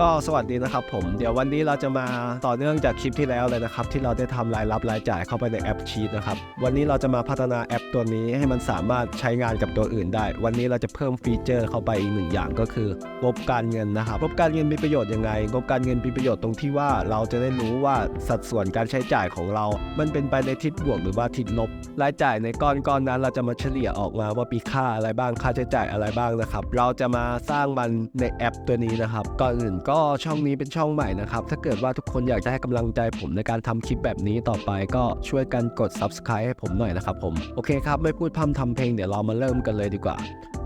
ก็สวัสดีนะครับผมเดี๋ยววันนี้เราจะมาต่อเนื่องจากคลิปที่แล้วเลยนะครับ ที่เราได้ทำรายรับรายจ่ายเข้าไปในแอปชีตนะครับวันนี้เราจะมาพัฒนาแอปตัวนี้ให้มันสามารถใช้งานกับตัวอื่นได้ วันนี้เราจะเพิ่มฟีเจอร์เข้าไปอีกหนึ่งอย่างก็คืองบการเงินนะครับงบการเงินมีประโยชน์ยังไงงบการเงินมีประโยชน์ตรงที่ว่าเราจะได้รู้ว่าสัดส่วนการใช้จ่ายของเรา มันเป็นไปในทิศบวกหรือว่าทิศลบ รายจ่ายในก้อนก้อนนั้น เราจะมาเฉลี่ยออกมาว่ามีค่าอะไรบ้างค่าใช้จ่ายอะไรบ้างนะครับเราจะมาสร้างมันในแอปตัวนี้นะครับก่อนอื่นก็ช่องนี้เป็นช่องใหม่นะครับ ถ้าเกิดว่าทุกคนอยากจะให้กำลังใจผมในการทำคลิปแบบนี้ต่อไปก็ช่วยกันกด subscribe ให้ผมหน่อยนะครับผม โอเคครับ ไม่พูดพร่ำทำเพลงเดี๋ยวเรามาเริ่มกันเลยดีกว่า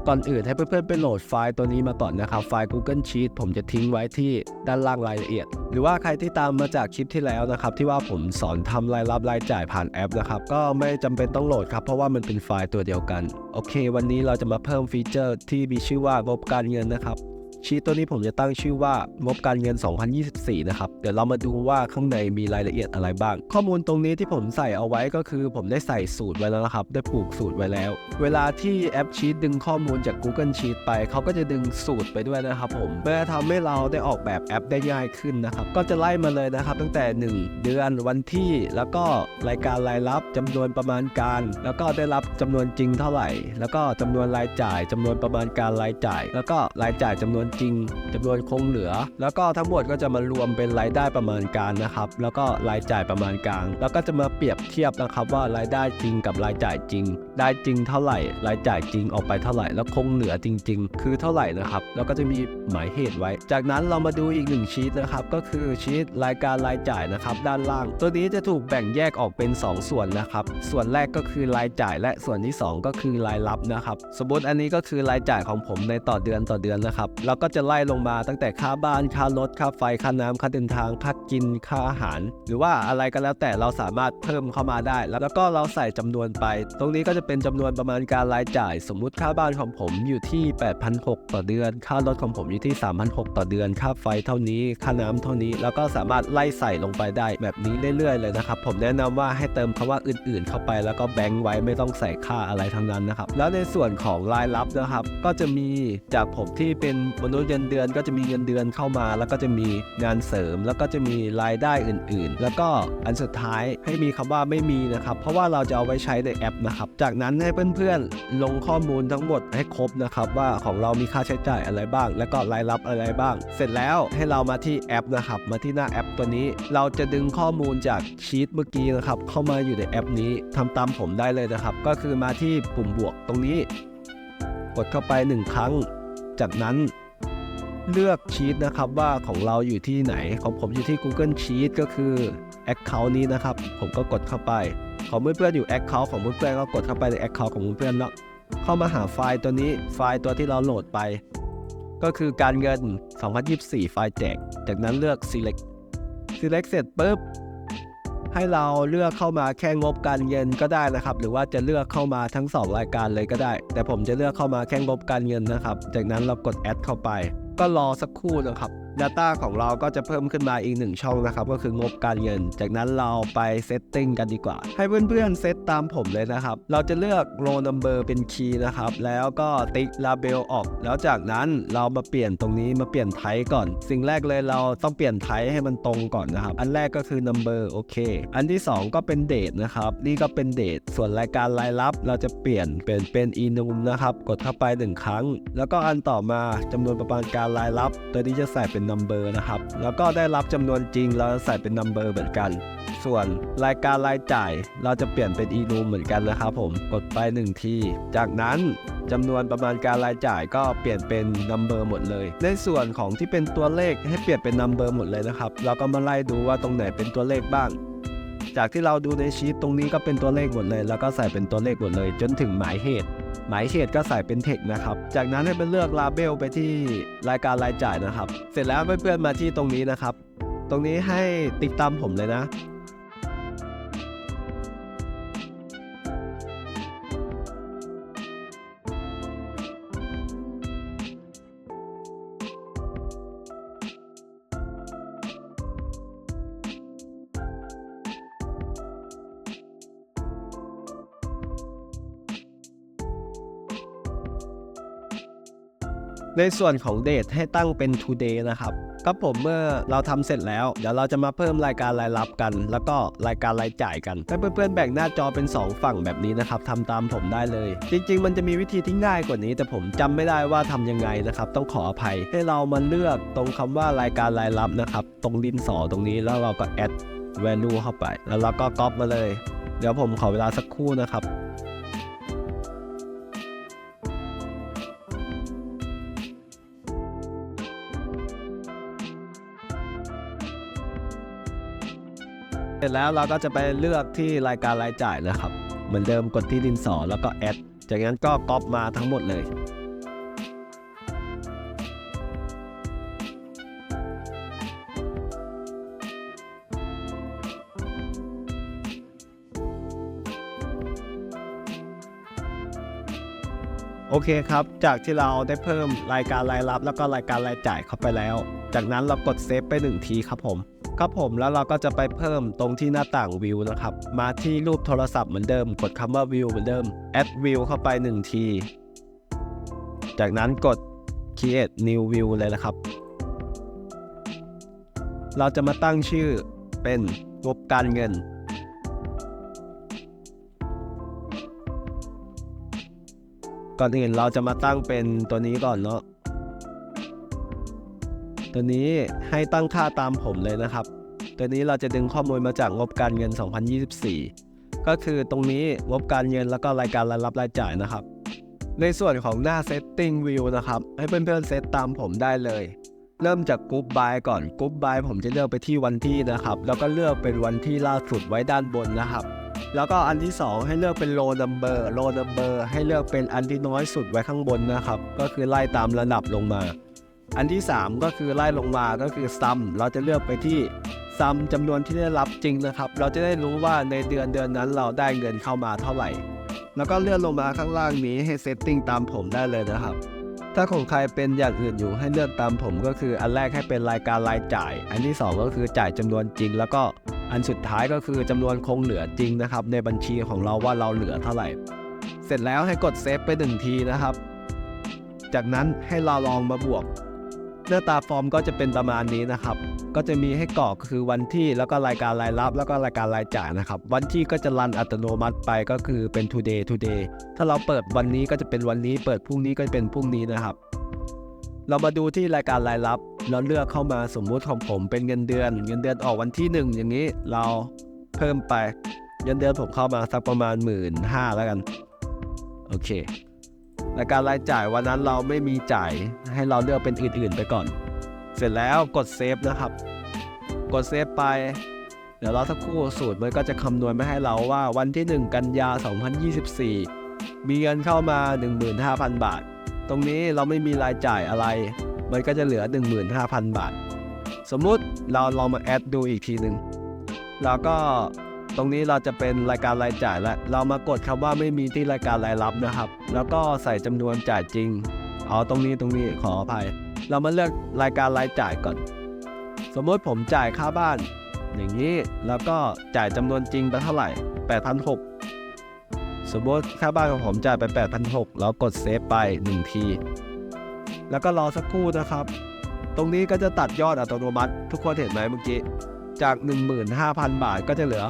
ก่อนอื่นให้เพื่อนๆไปโหลดไฟล์ตัวนี้มาก่อนนะครับ ไฟล์ Google Sheet ผมจะทิ้งไว้ที่ด้านล่างรายละเอียด หรือว่าใครที่ตามมาจากคลิปที่แล้วนะครับ ที่ว่าผมสอนทำรายรับรายจ่ายผ่านแอปนะครับ ก็ไม่จำเป็นต้องโหลดครับ เพราะว่ามันเป็นไฟล์ตัวเดียวกัน โอเค วันนี้เราจะมาเพิ่มฟีเจอร์ที่มีชื่อว่างบการเงินนะครับ ชีตตัวนี้ผมจะตั้งชื่อว่างบการเงิน 2024 นะครับ เดี๋ยวเรามาดูว่าข้างในมีรายละเอียดอะไรบ้าง ข้อมูลตรงนี้ที่ผมใส่เอาไว้ก็คือ ผมได้ใส่สูตรไว้แล้วนะครับ ได้ผูกสูตรไว้แล้ว เวลาที่แอปชีตดึงข้อมูลจาก Google Sheet ไป เขาก็จะดึงสูตรไปด้วยนะครับผมเพื่อทำให้เราได้ออกแบบแอปได้ง่ายขึ้นนะครับ ก็จะไล่มาเลยนะครับ ตั้งแต่ 1 เดือนวันที่แล้วก็รายการรายรับจำนวนประมาณการ แล้วก็ได้รับจำนวนจริงเท่าไหร่ แล้วก็จำนวนรายจ่ายจำนวนประมาณการรายจ่าย แล้วก็รายจ่ายจำนวนจริงจำนวนคงเหลือ แล้วก็ทั้งหมดก็จะมารวมเป็นรายได้ประมาณการนะครับ แล้วก็รายจ่ายประมาณกลาง แล้วก็จะมาเปรียบเทียบนะครับว่ารายได้จริงกับรายจ่ายจริง ได้จริงเท่าไหร่ รายจ่ายจริงออกไปเท่าไหร่ แล้วคงเหลือจริง ๆ คือเท่าไหร่นะครับ แล้วก็จะมีหมายเหตุไว้ จากนั้นเรามาดูอีกหนึ่งชีตนะครับ ก็คือชีตรายการรายจ่ายนะครับ ด้านล่าง ตัวนี้จะถูกแบ่งแยกออกเป็น 2 ส่วนนะครับ ส่วนแรกก็คือรายจ่าย และส่วนที่ 2 ก็คือรายรับนะครับ สมมติอันนี้ก็คือรายจ่ายของผมในต่อเดือนต่อเดือนนะครับเราก็จะไล่ลงมาตั้งแต่ค่าบ้านค่ารถค่าไฟค่าน้ำค่าเดินทางค่ากินค่าอาหาร หรือว่าอะไรก็แล้วแต่เราสามารถเพิ่มเข้ามาได้ แล้วก็เราใส่จำนวนไป ตรงนี้ก็จะเป็นจำนวนประมาณการรายจ่าย สมมุติค่าบ้านของผมอยู่ที่ 8,600 ต่อเดือน ค่ารถของผมอยู่ที่ 3,600 ต่อเดือน ค่าไฟเท่านี้ค่าน้ำเท่านี้ แล้วก็สามารถไล่ใส่ลงไปได้แบบนี้เรื่อยๆเลยนะครับผมแนะนำว่าให้เติมคำว่าอื่น ๆ เข้าไปแล้วก็แบงค์ไว้ไม่ต้องใส่ค่าอะไรทั้งนั้นนะครับแล้วในส่วนของรายรับนะครับ ก็จะมีจากผมที่เป็นมนุษย์เงินเดือนก็จะมีเงินเดือนเข้ามา แล้วก็จะมีงานเสริม แล้วก็จะมีรายได้อื่นๆ แล้วก็อันสุดท้ายให้มีคำว่าไม่มีนะครับ เพราะว่าเราจะเอาไว้ใช้ในแอปนะครับ จากนั้นให้เพื่อนๆ ลงข้อมูลทั้งหมดให้ครบนะครับ ว่าของเรามีค่าใช้จ่ายอะไรบ้าง แล้วก็รายรับอะไรบ้าง เสร็จแล้วให้เรามาที่แอปนะครับ มาที่หน้าแอปตัวนี้ เราจะดึงข้อมูลจากชีตเมื่อกี้นะครับ เข้ามาอยู่ในแอปนี้ทำตามผมได้เลยนะครับ ก็คือมาที่ปุ่มบวกตรงนี้ กดเข้าไป 1 ครั้ง จากนั้น เลือกชีตนะครับว่าของเราอยู่ที่ไหน ของผมอยู่ที่ Google Sheet ก็คือ Account นี้นะครับ ผมก็กดเข้าไป ของเพื่อนๆอยู่ Account ของเพื่อนๆก็กดเข้าไปใน Account ของเพื่อนๆเนาะเข้ามาหาไฟล์ตัวนี้ไฟล์ตัวที่เราโหลดไป ก็คือการเงิน 2024 ไฟล์แจก จากนั้นเลือก select select เสร็จปุ๊บให้เราเลือกเข้ามาแค่งบการเงินก็ได้นะครับ หรือว่าจะเลือกเข้ามาทั้ง 2 รายการเลยก็ได้ แต่ผมจะเลือกเข้ามาแค่งบการเงินนะครับ จากนั้นเรากด add เข้าไป ก็รอสักครู่เลยครับ Data ของเราก็จะเพิ่มขึ้นมาอีกหนึ่งช่องนะครับ ก็คืองบการเงิน จากนั้นเราไปเซตติ้งกันดีกว่า ให้เพื่อนๆเซตตามผมเลยนะครับ เราจะเลือก row number เป็นคีย์นะครับ แล้วก็ติ๊ก label ออก แล้วจากนั้นเรามาเปลี่ยนตรงนี้มาเปลี่ยนไทป์ก่อน สิ่งแรกเลยเราต้องเปลี่ยนไทป์ให้มันตรงก่อนนะครับ อันแรกก็คือ number โอเค อันที่ 2 ก็เป็น date นะครับ นี่ก็เป็น date ส่วนรายการรายรับเราจะเปลี่ยนเป็นเป็น enum นะครับ กดเข้าไป 1 ครั้ง แล้วก็อันต่อมาจำนวนประมาณการรายรับ ตัวนี้จะใส่เป็น number นะครับ แล้วก็ได้รับจำนวนจริงเราจะใส่เป็น number เหมือนกัน ส่วนรายการรายจ่ายเราจะเปลี่ยนเป็น enum เหมือนกันนะครับผม กดไป1ทีจากนั้นจำนวนประมาณการรายจ่ายก็เปลี่ยนเป็น number หมดเลย ในส่วนของที่เป็นตัวเลขให้เปลี่ยนเป็น number หมดเลยนะครับ เราก็มาไล่ดูว่าตรงไหนเป็นตัวเลขบ้าง จากที่เราดูในชีตตรงนี้ก็เป็นตัวเลขหมดเลย แล้วก็ใส่เป็นตัวเลขหมดเลย จนถึงหมายเหตุ หมายเหตุก็ใส่เป็นเทคนะครับ จากนั้นให้ไปเลือกลาเบลไปที่รายการรายจ่ายนะครับ เสร็จแล้วเพื่อนๆมาที่ตรงนี้นะครับ ตรงนี้ให้ติดตามผมเลยนะ ในส่วนของเดทให้ตั้งเป็น today นะครับครับผมเมื่อเราทำเสร็จแล้ว เดี๋ยวเราจะมาเพิ่มรายการรายรับกัน แล้วก็รายการรายจ่ายกันให้เพื่อนๆแบ่งหน้าจอเป็น 2 ฝั่งแบบนี้นะครับทำตามผมได้เลย จริง ๆ มันจะมีวิธีที่ง่ายกว่านี้ แต่ผมจำไม่ได้ว่าทำยังไงนะครับ ต้องขออภัยให้เรามาเลือกตรงคำว่ารายการรายรับนะครับ ตรงดินสอตรงนี้แล้วเราก็ add value เข้าไป แล้วเราก็ก๊อปมาเลย เดี๋ยวผมขอเวลาสักครู่นะครับ เสร็จแล้วเราก็จะไปเลือกที่รายการรายจ่ายนะครับ เหมือนเดิมกดที่ดินสอแล้วก็แอด จากนั้นก็ก๊อปมาทั้งหมดเลย โอเคครับ จากที่เราได้เพิ่มรายการรายรับ แล้วก็รายการรายจ่ายเข้าไปแล้ว จากนั้นเรากดเซฟไปหนึ่งทีครับผม ครับผมแล้วเราก็จะไปเพิ่มตรงที่หน้าต่างวิวนะครับ มาที่รูปโทรศัพท์เหมือนเดิม กดคำว่าวิวเหมือนเดิม add view เข้าไป 1 ที จากนั้นกด create new view เลยนะครับ เราจะมาตั้งชื่อเป็นงบการเงิน ก่อนอื่นเราจะมาตั้งเป็นตัวนี้ก่อนเนาะ ตัวนี้ให้ตั้งค่าตามผมเลยนะครับ ตัวนี้เราจะดึงข้อมูลมาจากงบการเงิน 2024 ก็คือตรงนี้งบการเงินแล้วก็รายการรายรับรายจ่ายนะครับ ในส่วนของหน้า setting view นะครับ ให้เพื่อนๆเซตตามผมได้เลย เริ่มจากกรุ๊ปบายก่อนกรุ๊ปบายผมจะเลือกไปที่วันที่นะครับ แล้วก็เลือกเป็นวันที่ล่าสุดไว้ด้านบนนะครับแล้วก็อันที่ 2 ให้เลือกเป็น row number row number ให้เลือกเป็นอันที่น้อยสุดไว้ข้างบนนะครับ ก็คือไล่ตามระดับลงมา อันที่ 3 ก็คือไล่ลงมาก็คือ sum เราจะเลือกไปที่ sum จำนวนที่ได้รับจริงนะครับ เราจะได้รู้ว่าในเดือนเดือนนั้นเราได้เงินเข้ามาเท่าไหร่ แล้วก็เลื่อนลงมาข้างล่างนี้ให้ setting ตามผมได้เลยนะครับ ถ้าของใครเป็นอย่างอื่นอยู่ให้เลือกตามผมก็คืออันแรกให้เป็นรายการรายจ่าย อันที่ 2 ก็คือจ่ายจำนวนจริง แล้วก็อันสุดท้ายก็คือจำนวนคงเหลือจริงนะครับ ในบัญชีของเราว่าเราเหลือเท่าไหร่ เสร็จแล้วให้กดเซฟไปหนึ่งทีนะครับ จากนั้นให้เราลองมาบวก หน้าตาฟอร์มก็จะเป็นประมาณนี้นะครับ ก็จะมีให้กรอกก็คือวันที่แล้วก็รายการรายรับ แล้วก็รายการรายจ่ายนะครับ วันที่ก็จะรันอัตโนมัติไปก็คือเป็น today today ถ้าเราเปิดวันนี้ก็จะเป็นวันนี้ เปิดพรุ่งนี้ก็จะเป็นพรุ่งนี้นะครับ เรามาดูที่รายการรายรับเราเลือกเข้ามาสมมุติของผมเป็นเงินเดือน เงินเดือนออกวันที่ 1 อย่างนี้เราเพิ่มไปเงินเดือนผมเข้ามาสักประมาณ1 5ื่นห้าแล้วกัน โอเค รายการรายจ่ายวันนั้นเราไม่มีจ่ายให้เราเลือกเป็นอื่นๆไปก่อน เสร็จแล้วกดเซฟนะครับ กดเซฟไป เดี๋ยวเราสักครู่สูตรมันก็จะคำนวณมาให้เราว่าวันที่ 1 กันยา 2024 มีเงินเข้ามา 15,000 บาท ตรงนี้เราไม่มีรายจ่ายอะไร มันก็จะเหลือ 15,000 บาท สมมุติเราลองมาแอดดูอีกทีหนึ่งแล้วก็ ตรงนี้เราจะเป็นรายการรายจ่ายแล้วเรามากดคำว่าไม่มีที่รายการรายรับนะครับ แล้วก็ใส่จำนวนจ่ายจริงเอาตรงนี้ตรงนี้ขออภัย เรามาเลือกรายการรายจ่ายก่อน สมมติผมจ่ายค่าบ้าน อย่างนี้แล้วก็จ่ายจำนวนจริงไปเท่าไหร่8,600 สมมติค่าบ้านของผมจ่ายไป8,600แล้วกดเซฟไป 1 ที แล้วก็รอสักครู่นะครับ ตรงนี้ก็จะตัดยอดอัตโนมัติ ทุกคนเห็นไหมเมื่อกี้ จาก 15,000 บาทก็จะเหลือ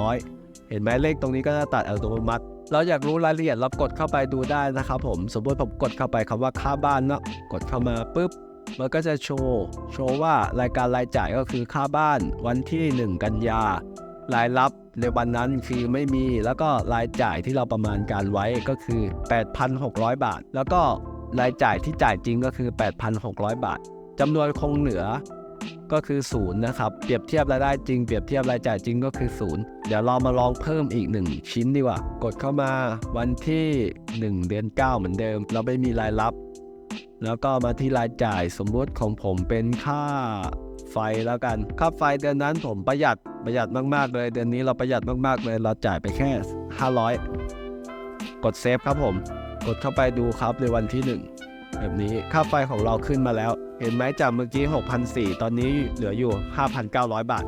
6,400 เห็นไหมเลขตรงนี้ก็จะตัดอัตโนมัติ เราอยากรู้รายละเอียดเรากดเข้าไปดูได้นะครับผม สมมติผมกดเข้าไปคำว่าค่าบ้านเนาะ กดเข้ามาปุ๊บ มันก็จะโชว์ โชว์ว่ารายการรายจ่ายก็คือค่าบ้านวันที่ 1 กันยารายรับในวันนั้นคือไม่มีแล้วก็รายจ่ายที่เราประมาณการไว้ก็คือ 8,600 บาท แล้วก็รายจ่ายที่จ่ายจริงก็คือ 8,600 บาทจำนวนคงเหลือ ก็คือ0นะครับ เปรียบเทียบรายได้จริง เปรียบเทียบรายจ่ายจริงก็คือ0เดี๋ยวเรามาลองเพิ่มอีก 1 ชิ้นดีกว่า กดเข้ามาวันที่ 1 เดือน 9 เหมือนเดิม เราไม่มีรายรับ แล้วก็มาที่รายจ่ายสมมุติของผมเป็นค่าไฟแล้วกัน ค่าไฟเดือนนั้นผมประหยัดประหยัดมากๆเลย เดือนนี้เราประหยัดมากๆเลยเราจ่ายไปแค่ 500 กดเซฟครับผม กดเข้าไปดูครับในวันที่ 1 แบบนี้ค่าไฟของเราขึ้นมาแล้ว เห็นไหมจากเมื่อกี้ 6,400 ตอนนี้เหลืออยู่ 5,900 บาท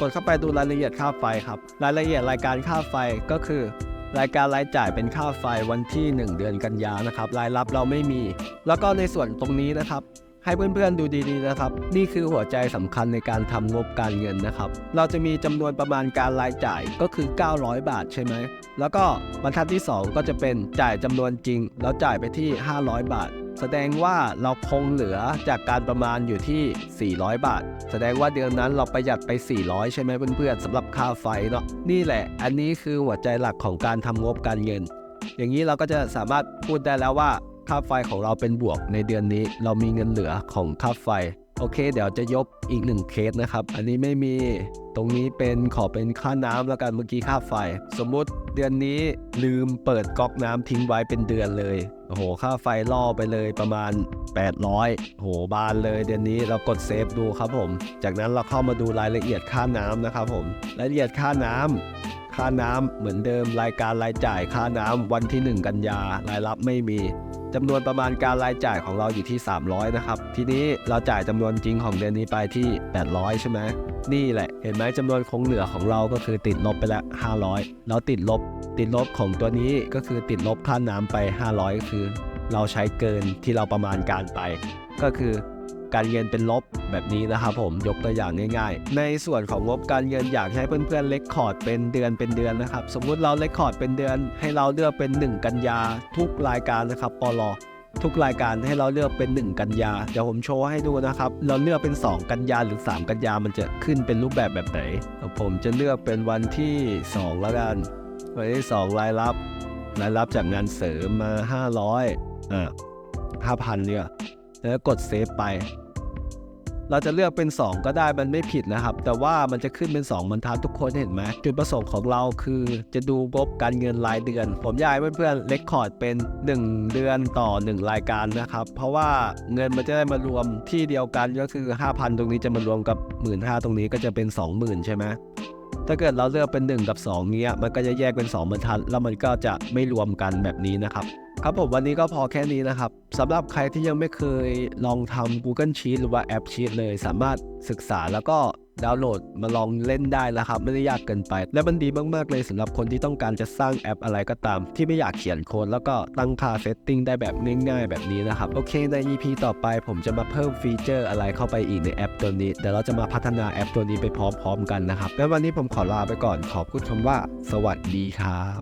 กดเข้าไปดูรายละเอียดค่าไฟครับ รายละเอียดรายการค่าไฟก็คือ รายการรายจ่ายเป็นค่าไฟวันที่ 1 เดือนกันยานะครับ รายรับเราไม่มี แล้วก็ในส่วนตรงนี้นะครับ ให้เพื่อนๆดูดีๆนะครับ นี่คือหัวใจสำคัญในการทำงบการเงินนะครับ เราจะมีจำนวนประมาณการรายจ่ายก็คือ 900 บาทใช่ไหม แล้วก็บรรทัดที่ 2 ก็จะเป็นจ่ายจำนวนจริง แล้วจ่ายไปที่ 500 บาท แสดงว่าเราคงเหลือจากการประมาณอยู่ที่ 400 บาท แสดงว่าเดือนนั้นเราประหยัดไป 400 ใช่ไหมเพื่อนๆสำหรับค่าไฟเนาะนี่แหละ อันนี้คือหัวใจหลักของการทำงบการเงิน อย่างนี้เราก็จะสามารถพูดได้แล้วว่าค่าไฟของเราเป็นบวกในเดือนนี้ เรามีเงินเหลือของค่าไฟ โอเค เดี๋ยวจะยกอีกหนึ่งเคสนะครับ อันนี้ไม่มีตรงนี้เป็นขอเป็นค่าน้ำแล้วกันเมื่อกี้ค่าไฟ สมมุติเดือนนี้ลืมเปิดก๊อกน้ำทิ้งไว้เป็นเดือนเลย โอ้โห ค่าไฟล่อไปเลยประมาณ 800โอ้โหบานเลยเดือนนี้เรากดเซฟดูครับผม จากนั้นเราเข้ามาดูรายละเอียดค่าน้ำนะครับผมรายละเอียดค่าน้ำค่าน้ำเหมือนเดิมรายการรายจ่ายค่าน้ำวันที่ 1 กันยารายรับไม่มี จำนวนประมาณการรายจ่ายของเราอยู่ที่ 300 นะครับ ทีนี้เราจ่ายจำนวนจริงของเดือนนี้ไปที่ 800 ใช่ไหมนี่แหละ เห็นไหมจำนวนคงเหลือของเราก็คือติดลบไปล้ว500 แล้วติดลบ ติดลบของตัวนี้ก็คือติดลบค่าน้ำไป 500ก็คือ เราใช้เกินที่เราประมาณการไป ก็คือ การเงินเป็นลบแบบนี้นะครับผมยกตัวอย่างง่ายๆ ในส่วนของงบการเงินอยากให้เพื่อนๆเลคคอร์ดเป็นเดือนเป็นเดือนนะครับ สมมุติเราเลคคอร์ดเป็นเดือน ให้เราเลือกเป็น 1 กันยา ทุกรายการนะครับปลทุกรายการให้เราเลือกเป็น 1 กันยา เดี๋ยวผมโชว์ให้ดูนะครับ เราเลือกเป็น 2 กันยาหรือ 3 กันยา มันจะขึ้นเป็นรูปแบบแบบไหน ผมจะเลือกเป็นวันที่ 2 แล้วกัน วันที่ 2 รายรับ รายรับจากงานเสริมมา 500 อะ5,000เนี่ยแล้วกดเซฟไป เราจะเลือกเป็น 2 ก็ได้มันไม่ผิดนะครับ แต่ว่ามันจะขึ้นเป็น2บรรทัดทุกคนเห็นไหมจุดประสงค์ของเราคือจะดูงบการเงินรายเดือน ผมอยากให้เพื่อนๆเลคคอร์ดเป็น 1 เดือนต่อ 1 รายการนะครับ เพราะว่าเงินมันจะได้มารวมที่เดียวกันก็คือ 5,000 ตรงนี้จะมารวมกับ 15,000ตรงนี้ก็จะเป็น 20,000 ใช่ไหมถ้าเกิดเราเลือกเป็น 1 กับ 2เนี้ยมันก็จะแยกเป็น 2 บรรทัด แล้วมันก็จะไม่รวมกันแบบนี้นะครับ ครับผมวันนี้ก็พอแค่นี้นะครับสำหรับใครที่ยังไม่เคยลองทำ Google Sheet หรือว่าแอป Sheet เลย สามารถศึกษาแล้วก็ดาวน์โหลดมาลองเล่นได้แล้วครับ ไม่ได้ยากเกินไป และมันดีมาก ๆ เลยสำหรับคนที่ต้องการจะสร้างแอปอะไรก็ตาม ที่ไม่อยากเขียนโค้ดแล้วก็ตั้งค่าเซตติ้งได้แบบง่ายๆ แบบนี้นะครับ โอเคใน EP ต่อไปผมจะมาเพิ่มฟีเจอร์อะไรเข้าไปอีกในแอปตัวนี้เดี๋ยวเราจะมาพัฒนาแอปตัวนี้ไปพร้อม ๆ กันนะครับงั้นวันนี้ผมขอลาไปก่อนขอบคุณคำว่า สวัสดีครับ